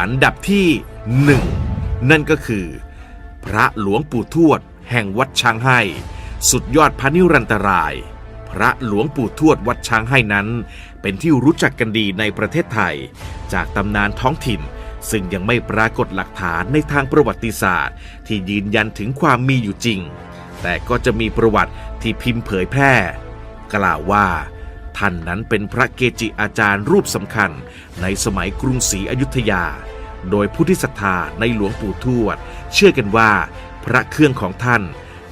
อันดับที่หนึ่งนั่นก็คือ พระหลวงปู่ทวด แห่งวัดช้างให้ สุดยอดพระนิรันตราย พระหลวงปู่ทวดวัดช้างให้นั้น เป็นที่รู้จักกันดีในประเทศไทย จากตำนานท้องถิ่น ซึ่งยังไม่ปรากฏหลักฐานในทางประวัติศาสตร์ ที่ยืนยันถึงความมีอยู่จริง แต่ก็จะมีประวัติที่พิมพ์เผยแพร่ กล่าวว่าท่านนั้นเป็นพระเกจิอาจารย์รูปสำคัญในสมัยกรุงศรีอยุธยา โดยผู้ที่ศรัทธาในหลวงปู่ทวด เชื่อกันว่า พระเครื่องของท่าน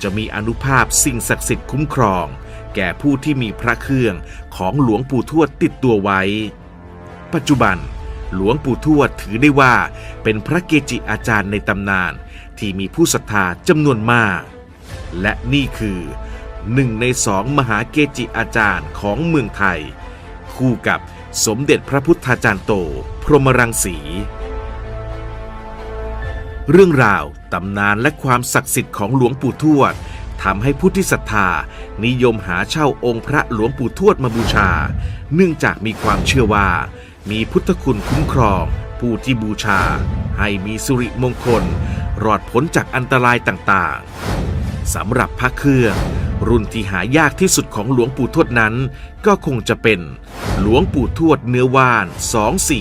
จะมีอนุภาพสิ่งศักดิ์สิทธิ์คุ้มครอง แก่ผู้ที่มีพระเครื่องของหลวงปู่ทวดติดตัวไว้ ปัจจุบัน หลวงปู่ทวดถือได้ว่า เป็นพระเกจิอาจารย์ในตำนาน ที่มีผู้ศรัทธาจำนวนมาก และนี่คือหนึ่งในสองมหาเกจิอาจารย์ของเมืองไทย คู่กับสมเด็จพระพุทธาจารย์โต พรหมรังสี เรื่องราวตำนานและความศักดิ์สิทธิ์ของหลวงปู่ทวดทำให้ผู้ที่ศรัทธา นิยมหาเช่าองค์พระหลวงปู่ทวดมาบูชา เนื่องจากมีความเชื่อว่า มีพุทธคุณคุ้มครอง ผู้ที่บูชา ให้มีสุริมงคล รอดพ้นจากอันตรายต่างๆสำหรับพระเครื่อง รุ่นที่หายากที่สุดของหลวงปู่ทวดนั้น ก็คงจะเป็น หลวงปู่ทวดเนื้อว่าน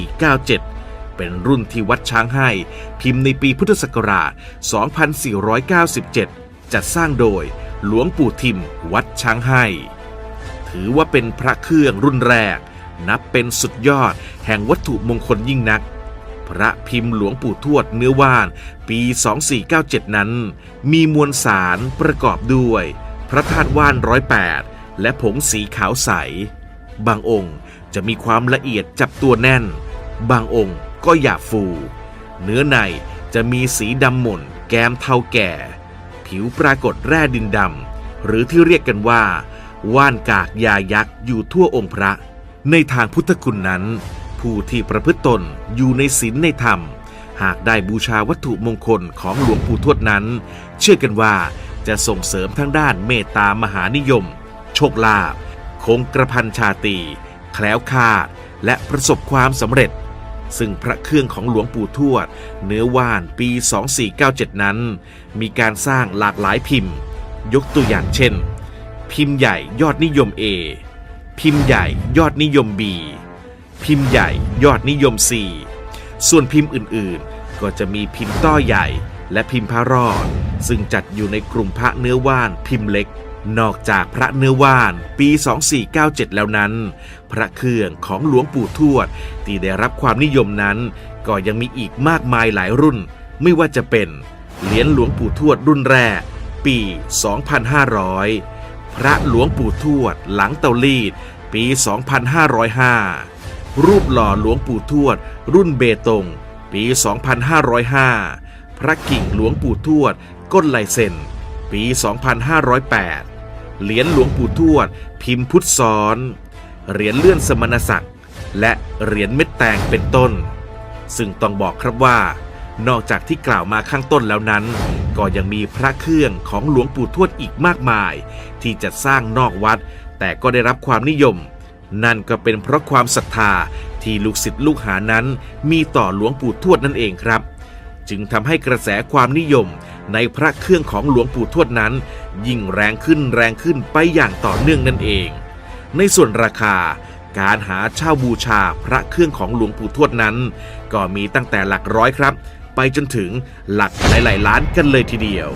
2497 เป็นรุ่นที่วัดช้างให้ พิมพ์ในปีพุทธศักราช 2497 จัดสร้างโดยหลวงปู่ทิมวัดช้างให้ ถือว่าเป็นพระเครื่องรุ่นแรก นับเป็นสุดยอดแห่งวัตถุมงคลยิ่งนัก พระพิมพ์หลวงปู่ทวดเนื้อว่าน ปี 2497 นั้น มีมวลสารประกอบด้วย พระธาตุว่านร้อยแปดและผงสีขาวใส บางองค์จะมีความละเอียดจับตัวแน่น บางองค์ ก็หยาฟู เนื้อในจะมีสีดำหม่นแกมเทาแก่ ผิวปรากฏแร่ดินดำหรือที่เรียกกันว่า ว่านกากยายักษ์อยู่ทั่วองค์พระ ในทางพุทธคุณนั้น ผู้ที่ประพฤติตนอยู่ในศีลในธรรม หากได้บูชาวัตถุมงคลของหลวงปู่ทวดนั้น เชื่อกันว่าจะส่งเสริมทั้งด้านเมตตามหานิยม โชคลาภคงกระพันชาตีแคล้วคลาดและประสบความสำเร็จ ซึ่งพระเครื่องของหลวงปู่ทวด เนื้อว่านปี 2497 นั้น มีการสร้างหลากหลายพิมพ์ ยกตัวอย่างเช่น พิมพ์ใหญ่ยอดนิยม A พิมพ์ใหญ่ยอดนิยม B พิมพ์ใหญ่ยอดนิยม C ส่วนพิมพ์อื่นๆ ก็จะมีพิมพ์ต้อใหญ่ และพิมพ์พระรอด ซึ่งจัดอยู่ในกลุ่มพระเนื้อว่านพิมพ์เล็ก นอกจากพระเนื้อว่านปี 2497 แล้วนั้น พระเครื่องของหลวงปู่ทวด ที่ได้รับความนิยมนั้น ก็ยังมีอีกมากมายหลายรุ่น ไม่ว่าจะเป็น เหรียญหลวงปู่ทวดรุ่นแรก ปี 2500 พระหลวงปู่ทวดหลังเตาลีด ปี 2505 รูปหล่อหลวงปู่ทวด รุ่นเบตง ปี 2505 พระกิ่งหลวงปู่ทวดก้นลายเซ็นปี 2508 เหรียญหลวงปู่ทวด พิมพ์พุทธซ้อน เหรียญเลื่อนสมณศักดิ์ และเหรียญเม็ดแตงเป็นต้น ซึ่งต้องบอกครับว่า นอกจากที่กล่าวมาข้างต้นแล้วนั้น ก็ยังมีพระเครื่องของหลวงปู่ทวดอีกมากมาย ที่จัดสร้างนอกวัด แต่ก็ได้รับความนิยม นั่นก็เป็นเพราะความศรัทธาที่ลูกศิษย์ลูกหานั้น มีต่อหลวงปู่ทวดนั่นเองครับ จึงทำให้กระแสความนิยม ในพระเครื่องของหลวงปู่ทวดนั้น ยิ่งแรงขึ้นแรงขึ้นไปอย่างต่อเนื่องนั่นเอง ในส่วนราคาการหาเช่าบูชาพระเครื่องของหลวงปู่ทวดนั้น ก็มีตั้งแต่หลักร้อยครับ ไปจนถึงหลักหลายๆล้านกันเลยทีเดียว